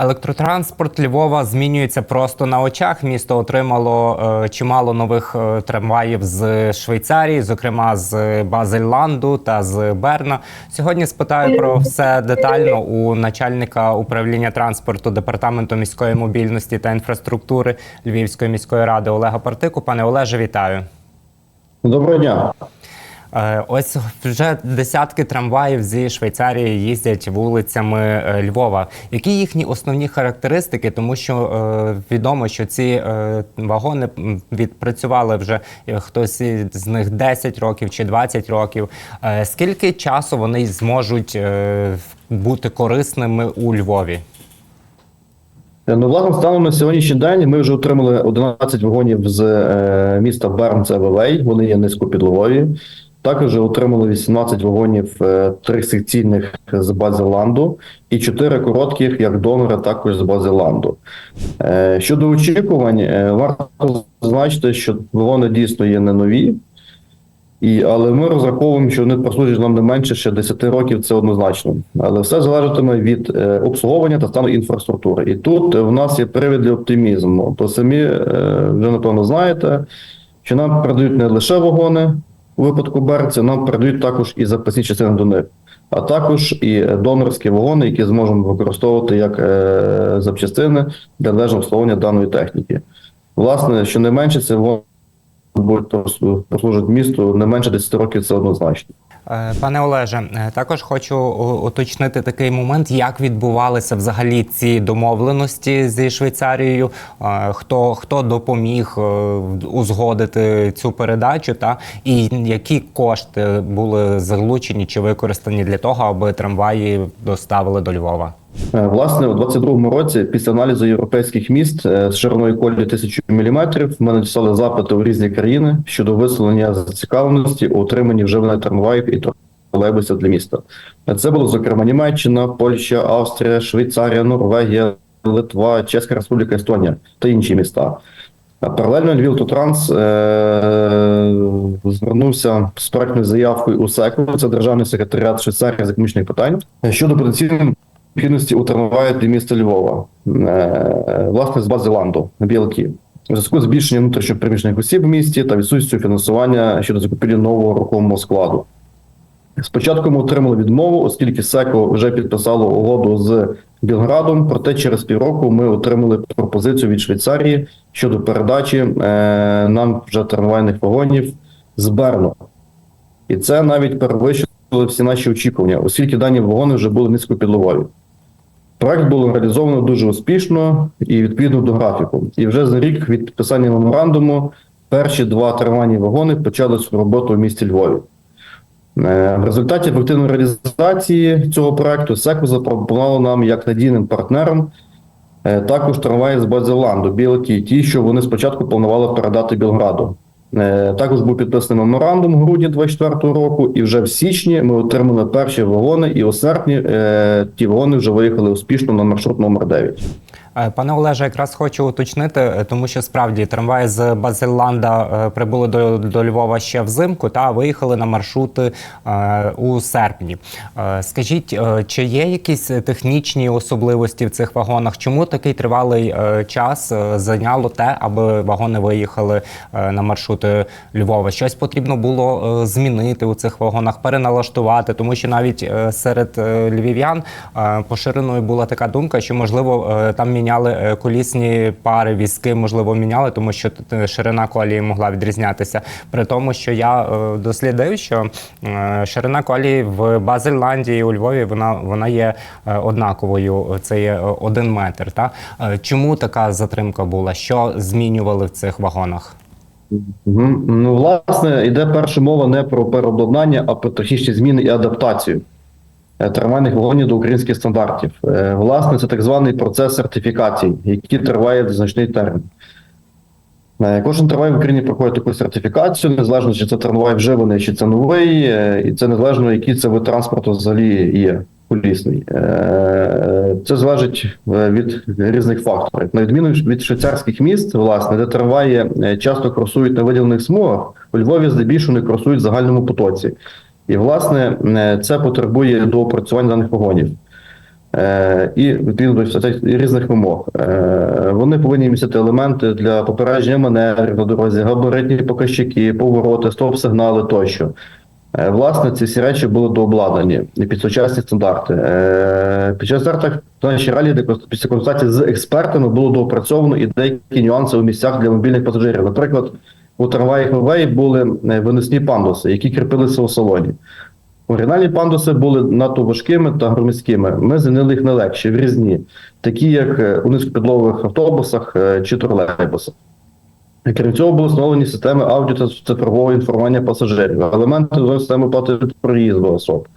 Електротранспорт Львова змінюється просто на очах. Місто отримало е, чимало нових е, трамваїв з Швейцарії, зокрема з Базельланду та з Берна. Сьогодні спитаю про все детально у начальника управління транспорту департаменту міської мобільності та інфраструктури Львівської міської ради Олега Партику. Пане Олеже, вітаю. Доброго дня. Е, Ось вже десятки трамваїв зі Швейцарії їздять вулицями е, Львова. Які їхні основні характеристики? Тому що е, відомо, що ці вагони відпрацювали вже хтось з них 10 років чи 20 років. Скільки часу вони зможуть бути корисними у Львові? Ну, власне, станом на сьогоднішній день ми вже отримали 11 вагонів з міста Берн, це вони є низькопідлові. Також отримали 18 вагонів е, трисекційних з Базеланду і 4 коротких, як донори, також з Базеланду. Е, щодо очікувань, е, варто зазначити, що вагони дійсно є не нові. І, але ми розраховуємо, що вони прослужать нам не менше ще 10 років, це однозначно. Але все залежатиме від обслуговування та стану інфраструктури. І тут в нас є привід для оптимізму. То самі вже напевно знаєте, що нам передають не лише вагони у випадку берця, нам передають також і запасні частини до них, а також і донорські вагони, які зможемо використовувати як е, запчастини для належного обслуговування даної техніки. Власне, що не менше, це вагони будуть прос- прослужити місту не менше 10 років, це однозначно. Е, Пане Олеже, е, також хочу уточнити такий момент, як відбувалися взагалі ці домовленості зі Швейцарією. Е, Хто, хто допоміг узгодити цю передачу, та і які кошти були залучені чи використані для того, аби трамваї доставили до Львова? Е, Власне, у 22-му році, після аналізу європейських міст е, з шириною колії 1000 мм, ми надіслали запити у різні країни щодо висловлення зацікавленості у отриманні вживаних трамваїв і тролейбусів для міста. Е, Це було зокрема Німеччина, Польща, Австрія, Швейцарія, Норвегія, Литва, Чеська Республіка, Естонія та інші міста. Паралельно Львів Тотранс е, звернувся з проектною заявкою у СЕКО, це Державний секретаріат Швейцарії з економічних питань, щодо потенційної необхідності у трамваї для міста Львова, е, власне, з бази Ланду на BLT. У зв'язку з збільшенням внутрішньопереміщених осіб в місті та відсутністю фінансування щодо закупівлі нового рухомого складу. Спочатку ми отримали відмову, оскільки СЕКО вже підписало угоду з Білградом. Проте через півроку ми отримали пропозицію від Швейцарії щодо передачі е, нам вже трамвайних вагонів з Берну. І це навіть перевищило всі наші очікування, оскільки дані вагони вже були низькопідлові. Проект було реалізовано дуже успішно і відповідно до графіку. І вже за рік від підписання меморандуму перші два трамвайні вагони почали свою роботу в місті Львові. Е, В результаті ефективної реалізації цього проекту СЕКО запропонувало нам як надійним партнером е, також трамваї з Базеланду, BLT, ті, що вони спочатку планували передати Білграду. Е, Також був підписаний меморандум в грудні 24 року, і вже в січні ми отримали перші вагони, і у серпні е, ті вагони вже виїхали успішно на маршрут номер 9. Е, Пане Олеже, якраз хочу уточнити, е, тому що справді трамваї з Базелланда е, прибули до, до Львова ще взимку та виїхали на маршрути у серпні. Скажіть, чи є якісь технічні особливості в цих вагонах? Чому такий тривалий час зайняло те, аби вагони виїхали на маршрути Львова? Щось потрібно було змінити у цих вагонах, переналаштувати, тому що навіть серед львів'ян поширеною була така думка, що можливо там міняли е, колісні пари, візки, можливо, міняли, тому що ширина колії могла відрізнятися. При тому, що я е, дослідив, що е, ширина колії в Базельланді і у Львові вона, вона є однаковою. Це є один метр. Та? Чому така затримка була? Що змінювали в цих вагонах? Ну, власне, йде перша мова не про переобладнання, а про технічні зміни і адаптацію е, трамвайних вагонів до українських стандартів. Е, Власне, це так званий процес сертифікації, який триває значний термін. Е, Кожен трамвай в Україні проходить таку сертифікацію, незалежно чи це трамвай вживаний, чи це новий, і це незалежно, який це вид транспорту взагалі є колісний. Це залежить від різних факторів. На відміну від швейцарських міст, власне, де трамваї часто кросують на виділених смугах, у Львові здебільшого не кросують в загальному потоці. І, власне, е, це потребує доопрацювання даних вагонів. е, і відповідно різних вимог. Е, Вони повинні містити елементи для попередження маневрів на дорозі, габаритні показчики, повороти, стоп-сигнали тощо. Власне, ці всі речі були дообладнані під сучасні стандарти. Під час стартах наші ралі, після консультації з експертами було доопрацьовано і деякі нюанси у місцях для мобільних пасажирів. Наприклад, у трамваях Huawei були е, виносні пандуси, які кріпилися у салоні. Оригінальні пандуси були надто важкими та громіськими. Ми замінили їх на легші, врізні, такі як е, у низькопідлових автобусах е, чи тролейбусах. Крім цього, були встановлені системи аудіо та цифрового інформування пасажирів, елементи системи оплати проїзду особ,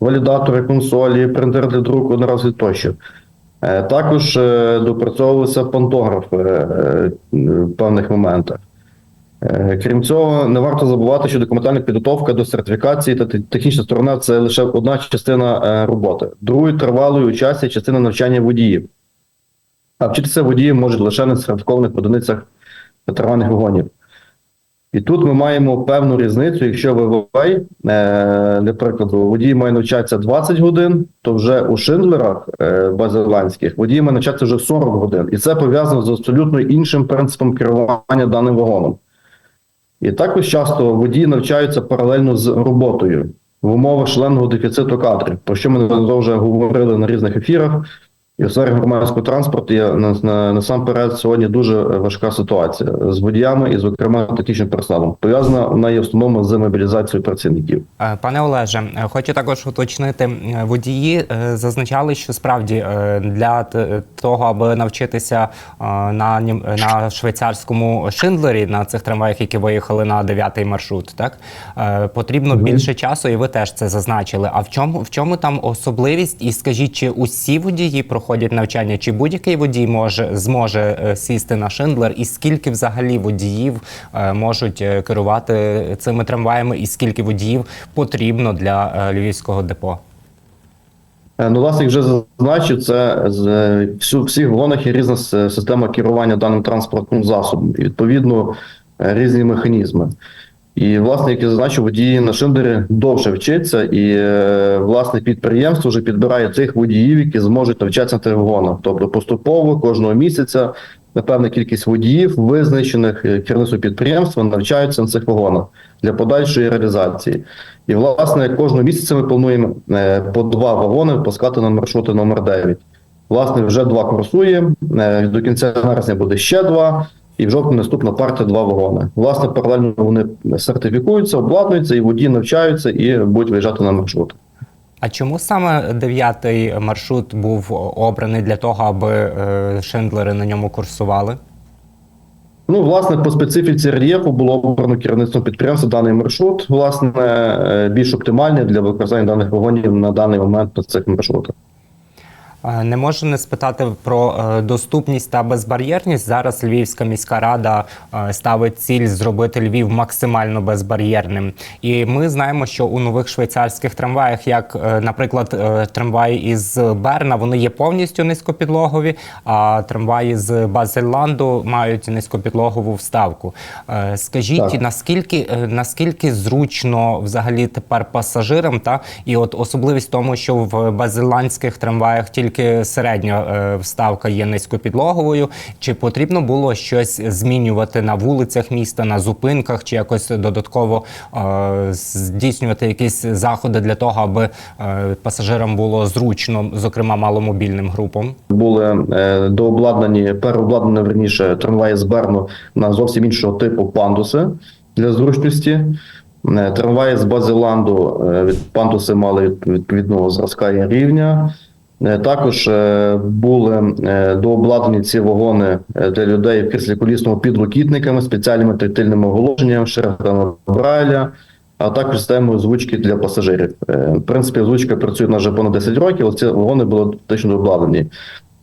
валідатори, консолі, принтер для друку одноразові тощо. Також е, е, в певних моментах. Е, Крім цього, не варто забувати, що документальна підготовка до сертифікації та технічна сторона це лише одна частина е, роботи. Другою тривалою у часі частина навчання водіїв. А вчитися водії можуть лише на сертифікованих одиницях ветеранних вагонів. І тут ми маємо певну різницю. Якщо ВВВ, е, для прикладу, водій має навчатися 20 годин, то вже у шиндлерах базиландських водій має навчатися вже 40 годин. І це пов'язано з абсолютно іншим принципом керування даним вагоном. І також часто водії навчаються паралельно з роботою в умовах шаленого дефіциту кадрів, про що ми вже говорили на різних ефірах. І в сфері громадського транспорту є на, на, насамперед сьогодні дуже важка ситуація з водіями і, зокрема, технічним персоналом. Пов'язана вона є в основному з мобілізацією працівників. Е, Пане Олеже, е, хочу також уточнити, е, водії зазначали, що справді для того, аби навчитися на, на швейцарському шиндлері, на цих трамваях, які виїхали на 9-й маршрут, так потрібно більше часу, і ви теж це зазначили. А в чому в чому там особливість? І скажіть, чи усі водії проходять навчання, чи будь-який водій може зможе е, сісти на шиндлер, і скільки взагалі водіїв е, можуть е, керувати цими трамваями, і скільки водіїв потрібно для львівського депо? Ну, власне, вже зазначив, це з всіх вагонах є різна система керування даним транспортним засобом, і відповідно різні механізми. І, власне, як я зазначив, водії на шиндері довше вчаться, і е, власне підприємство вже підбирає тих водіїв, які зможуть навчатися на тих. Тобто поступово кожного місяця певна кількість водіїв, визначених е, керівництвом підприємства, навчаються на цих вагонах для подальшої реалізації. І, власне, кожного місяця ми плануємо е, по два вагони випускати на маршрути номер 9. Власне, вже два курсує. До кінця вересня буде ще два. І в жовтні наступна партія два вагони. Власне, паралельно вони сертифікуються, обладнуються, і водії навчаються і будуть виїжджати на маршрут. А чому саме дев'ятий маршрут був обраний для того, аби е, шиндлери на ньому курсували? Ну, власне, по специфіці рельєфу було обрано керівництвом підприємства даний маршрут, власне, е, більш оптимальний для використання даних вагонів на даний момент на цих маршрутах. Е, Не можу не спитати про е, доступність та безбар'єрність. Зараз Львівська міська рада е, ставить ціль зробити Львів максимально безбар'єрним. І ми знаємо, що у нових швейцарських трамваях, як, наприклад, трамваї із Берна, вони є повністю низькопідлогові, а трамваї з Базельланду мають низькопідлогову вставку. Скажіть, Так. наскільки, наскільки зручно взагалі тепер пасажирам, та і от особливість в тому, що в базиландських трамваях тільки середня е, вставка є низькопідлоговою. Чи потрібно було щось змінювати на вулицях міста, на зупинках, чи якось додатково е, здійснювати якісь заходи для того, аби е, пасажирам було зручно, зокрема маломобільним групам? були дообладнані, переобладнані верніше трамваї з Берну на зовсім іншого типу пандуси для зручності. Трамваї з Базиланду від пандуси мали відповідного зразка і рівня. Е, Також е, були е, дообладнані ці вагони для людей в кріслі підлокітниками, спеціальними тактильними оголошеннями, шрифтами Брайля, а також системою озвучки для пасажирів. В принципі, озвучка працює на вже понад 10 років, але ці вагони були точно обладнані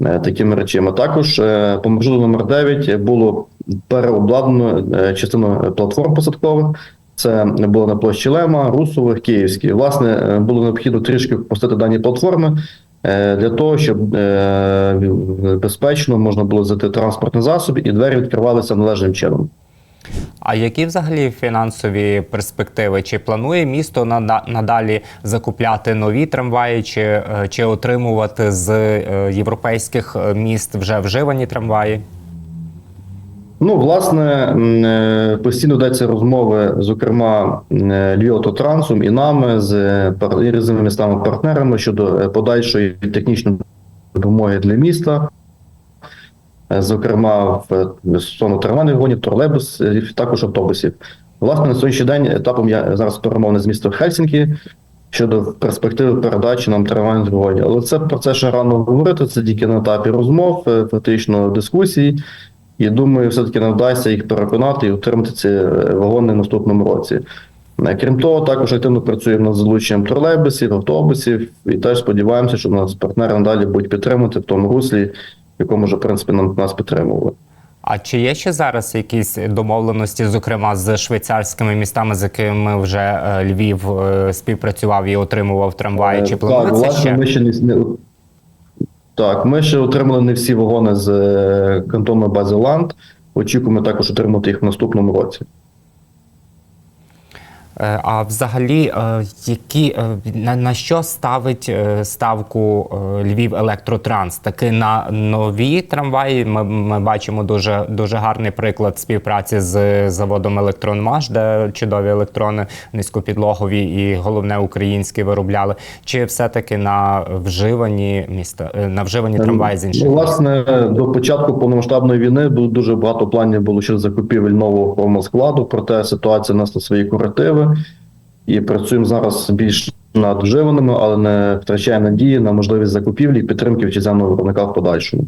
е, такими речами. Також по маршруту номер 9 було переобладнано частину платформ посадкових. Це було на площі Лема, Русових, Київській. Власне, було необхідно трішки впустити дані платформи для того, щоб е, безпечно можна було взяти транспортний засоб і двері відкривалися належним чином. А які взагалі фінансові перспективи? Чи планує місто надалі закупляти нові трамваї, чи, е, чи отримувати з е, європейських е, міст вже вживані трамваї? Ну, власне, е, постійно йдеться розмови, зокрема, м, е, і нами з е, різними містами-партнерами щодо е, подальшої технічної допомоги для міста. Зокрема, в стосовно трамвайних вагонів, тролейбусів, також автобусів. Власне, на сьогоднішній день етапом я зараз перемовини з містом Хельсінкі щодо перспективи передачі нам трамвайних вагонів. Але це про це ще рано говорити. Це тільки на етапі розмов, фактично дискусій. І думаю, все-таки не вдасться їх переконати і отримати ці е, вагони в наступному році. Е, Крім того, також активно працюємо над залученням тролейбусів, автобусів, і теж сподіваємося, що нас партнери надалі будуть підтримувати в тому руслі, в якому вже в принципі нам нас підтримували. А чи є ще зараз якісь домовленості, зокрема з швейцарськими містами, з якими вже е, Львів співпрацював і отримував трамваї? Чи планується ще? Ми ще не так, ми ще отримали не всі вагони з е, кантону Базиланд. Очікуємо також отримати їх в наступному році. Е, А взагалі, е, які е, на, на що ставить ставку Львів Електротранс? Таки на нові трамваї. Ми, ми бачимо дуже дуже гарний приклад співпраці з заводом Електронмаш, де чудові електрони низькопідлогові і головне українські виробляли. Чи все-таки на вживані міста на вживані трамваї з інших? Власне, до початку повномасштабної війни дуже багато планів було щодо закупівель нового промоскладу, проте ситуація несла свої І працюємо зараз більш над вживаними, але не втрачаємо надії на можливість закупівлі і підтримки вітчизняного виробника в подальшому.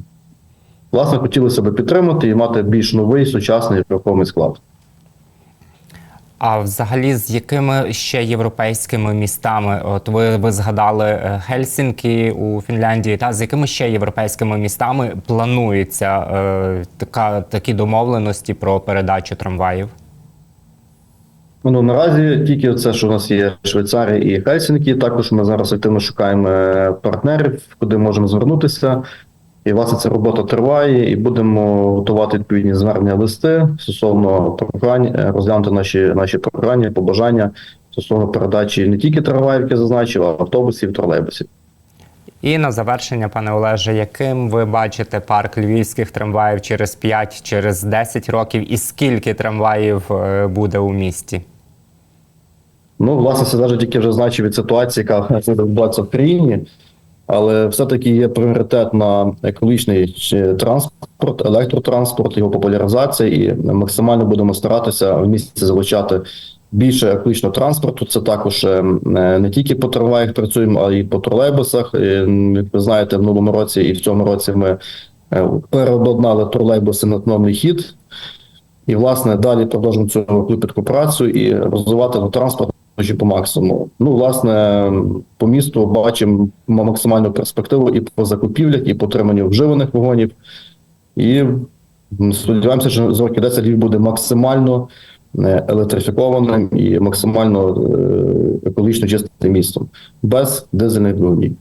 Власне, хотілося б підтримати і мати більш новий сучасний рухомий склад. А взагалі, з якими ще європейськими містами? От ви, ви згадали е, Гельсінкі у Фінляндії, та з якими ще європейськими містами планується е, така такі домовленості про передачу трамваїв? Ну наразі тільки це, що у нас є Швейцарія і Хельсінкі. Також ми зараз активно шукаємо е, партнерів, куди можемо звернутися. І власне ця робота триває, і будемо готувати відповідні звернення листи стосовно прохань, е, розглянути наші наші прохання, побажання стосовно передачі не тільки трамваїв, як я зазначив, а автобусів, тролейбусів. І на завершення, пане Олеже, яким ви бачите парк львівських трамваїв через 5, через 10 років, і скільки трамваїв е, буде у місті? Ну, власне, це залежить тільки вже значить від ситуації, яка відбувається в країні. Але все-таки є пріоритет на екологічний транспорт, електротранспорт, його популяризація, і максимально будемо старатися в місті залучати більше екологічного транспорту. Це також е, не тільки по трамваях працюємо, а й по тролейбусах. І, Як ви знаєте, в минулому році і в цьому році ми е, переобладнали тролейбуси на новий хід. І, власне, далі продовжуємо цю клопітку працю і розвивати транспорт чи по максимуму. Ну, власне, по місту бачимо максимальну перспективу і по закупівлях, і по отриманню вживаних вагонів. І сподіваємося, що з роки 10 Львів буде максимально е, електрифікованим і максимально е, екологічно чистим містом без дизельних двигунів.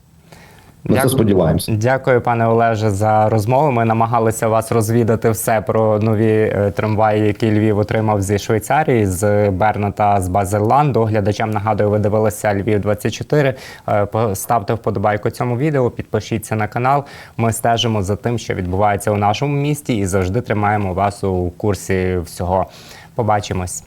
На це Дякую. сподіваємося. Дякую, пане Олеже, за розмову. Ми намагалися вас розвідати все про нові е, трамваї, які Львів отримав зі Швейцарії, з Берна та з Базелланду. Глядачам нагадую, ви дивилися Львів 24 Е, Поставте вподобайку цьому відео, підпишіться на канал. Ми стежимо за тим, що відбувається у нашому місті, і завжди тримаємо вас у курсі всього. Побачимось.